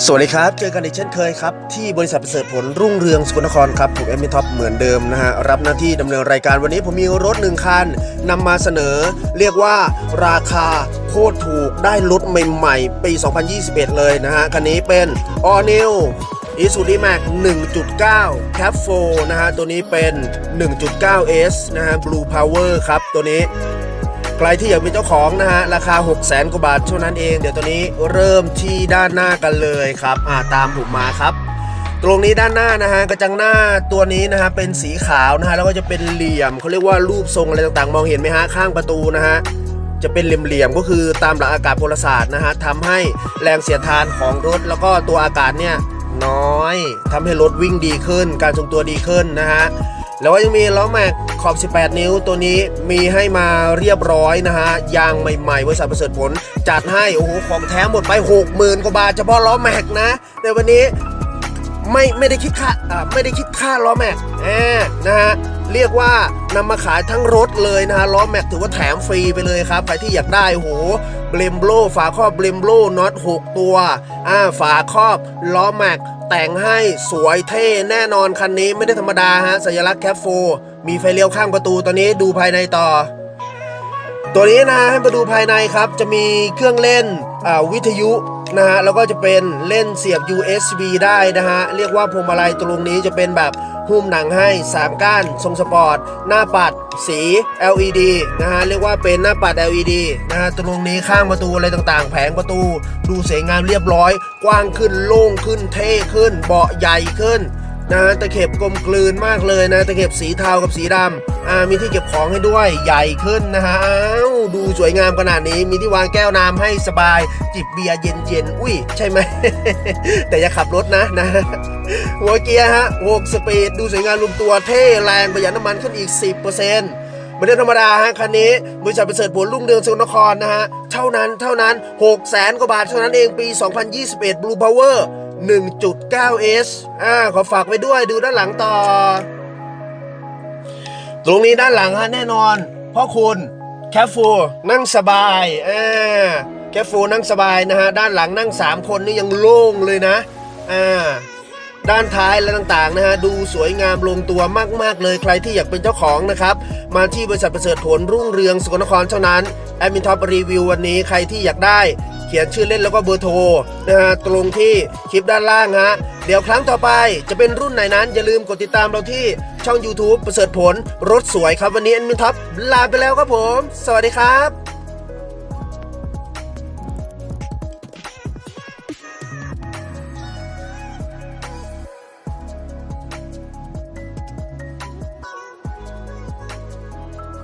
สวัสดีครับ เจอกันอีกเช่นเคยครับ ที่บริษัทประเสริฐผลรุ่งเรืองสกลนครครับ ผมเอ็มมิท็อปเหมือนเดิมนะฮะ รับหน้าที่ดำเนินรายการวันนี้ผมมีรถหนึ่งคันนำมาเสนอ เรียกว่าราคาโคตรถูกได้รถใหม่ๆ ปี 2021 เลยนะฮะ คันนี้เป็น All New อีซูดีแม็ก1.9 Cap 4นะฮะ ตัวนี้เป็น 1.9S นะฮะ Blue Power ครับ ตัวนี้ รที่อยากเป็นเจ้าของนะฮะ ราคา 6 0แสนกว่าบาทเท่านั้นเอง เดี๋ยวตัวนี้เริ่มที่ด้านหน้ากันเลยครับ อ่าตามผมมาครับ ตรงนี้ด้านหน้านะฮะกระจังหน้าตัวนี้นะฮะเป็นสีขาวนะฮะแล้วก็จะเป็นเหลี่ยมเขาเรียกว่ารูปทรงอะไรต่างๆ มองเห็นไหมฮะข้างประตูนะฮะจะเป็นเหลี่ยมๆก็คือตามหลักอากาศพลศาสตร์นะฮะทำให้แรงเสียดทานของรถแล้วก็ตัวอากาศเนี่ยน้อยทำให้รถวิ่งดีขึ้น การทรงตัวดีขึ้นนะฮะ แล้วก็ยังมีล้อแม็กขอบ 18 นิ้วตัวนี้มีให้มาเรียบร้อยนะฮะ ยางใหม่ๆบริษัทประเสริฐผล จัดให้ โอ้โห ของแท้หมดไป 60,000 กว่าบาทเฉพาะล้อแม็กนะ ในวันนี้ไม่ไม่ได้คิดค่าอ่าไม่ได้คิดค่าล้อแม็กแอนะฮะ เรียกว่า นำมาขายทั้งรถเลยนะฮะล้อแม็กถือว่าแถมฟรีไปเลยครับใครที่อยากได้โหเบลมโบฝาครอบเบลมโบน็อต6 ตัวอ่าฝาครอบล้อแม็กแต่งให้สวยเท่แน่นอนคันนี้ไม่ได้ธรรมดาฮะสัญลักษณ์แคปโฟมีไฟเลี้ยวข้างประตูตอนนี้ดูภายในต่อ ตัวนี้นะให้มาดูภายในครับจะมีเครื่องเล่นวิทยุนะฮะแล้วก็จะเป็นเล่นเสียบ USB ได้นะฮะเรียกว่าพวงมาลัยตรงนี้จะเป็นแบบหุ้มหนังให้ 3 ก้าน ทรงสปอร์ต หน้าปัด สี LED นะฮะเรียกว่าเป็นหน้าปัด LED นะฮะตรงนี้ข้างประตูอะไรต่างๆ แผงประตู ดูสวยงามเรียบร้อย กว้างขึ้นโล่งขึ้นเท่ขึ้น เบาะใหญ่ขึ้น นะตะเข็บกลมกลืนมากเลยนะ ตะเข็บสีเทากับสีดำอ่ามีที่เก็บของให้ด้วยใหญ่ขึ้นนะฮะอ้าวดูสวยงามขนาดนี้มีที่วางแก้วน้ำให้สบาย จิบเบียร์เย็นๆอุ้ยใช่ไหม แต่อย่าขับรถนะนะหัวเกียร์ฮะ6สปีดดูสวยงามรวมตัวเท่แรงประหยัดน้ำมันขึ้นอีก 10%ไม่ได้ธรรมดาฮะคันนี้บริษัทประเสริฐผลรุ่งเรืองสกลนครนะฮะเท่านั้นเท่านั้น6แสนกว่าบาทเท่านั้นเองปี 2021 Blue Power 1.9S อ่าขอฝากไว้ด้วยดูด้านหลังต่อ ตรงนี้ด้านหลังฮะแน่นอนเพ่อคุณแคฟฟูนั่งสบายอ่าแคฟฟูนั่งสบายนะฮะ ด้านหลังนั่ง 3 คนนี่ยังโล่งเลยนะอ่าด้านท้ายและต่างๆนะฮะดูสวยงามลงตัวมากๆ เลยใครที่อยากเป็นเจ้าของนะครับ มาที่บริษัทประเสริฐผลรุ่งเรืองสกลนครเท่านั้นแอดมินท็อปรีวิววันนี้ใครที่อยากได้ ขียนชื่อเล่นแล้วก็เบอร์โทรนะฮะตรงที่คลิปด้านล่างฮะเดี๋ยวครั้งต่อไปจะเป็นรุ่นไหนนั้น อย่าลืมกดติดตามเราที่ช่อง YouTube ประเสริฐผลรถสวยครับวันนี้อันมินท็อปลาไปแล้วครับผม สวัสดีครับ